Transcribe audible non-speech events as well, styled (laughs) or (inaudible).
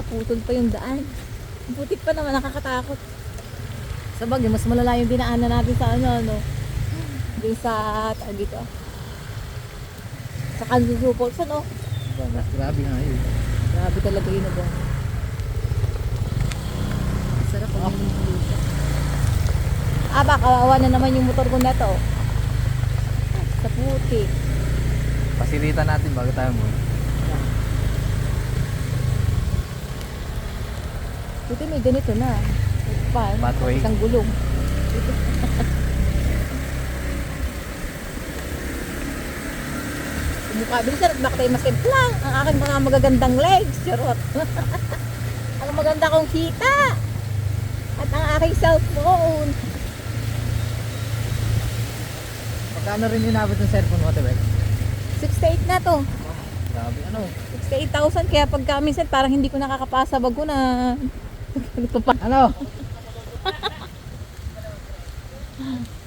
naputol pa yung daan. Ang putik pa naman, nakakatakot. Sa bagay, mas malala yung dinaanan natin sa ano, ano. Doon sa, tawag dito. Sa Kansusu Falls, ano? Grabe nga yun. Grabe talaga yun, ano. Sarap ang oh. dito. Ah, baka kawawa na naman yung motor ko na to. Sa putik. Pasilitan natin bago tayo mo. Buti may ganito na. Pa, Pathway. Isang gulong. Mukha bilisan at baka tayo masimplang ang aking mga magagandang legs. Charot. (laughs) ang maganda kong kita. At ang aking cellphone. Magkano rin inabot ng cellphone mo, Tebek? 68 na to. Grabe, ano? 68,000 kaya pagka minsan parang hindi ko nakakapasa bag Ano? (laughs)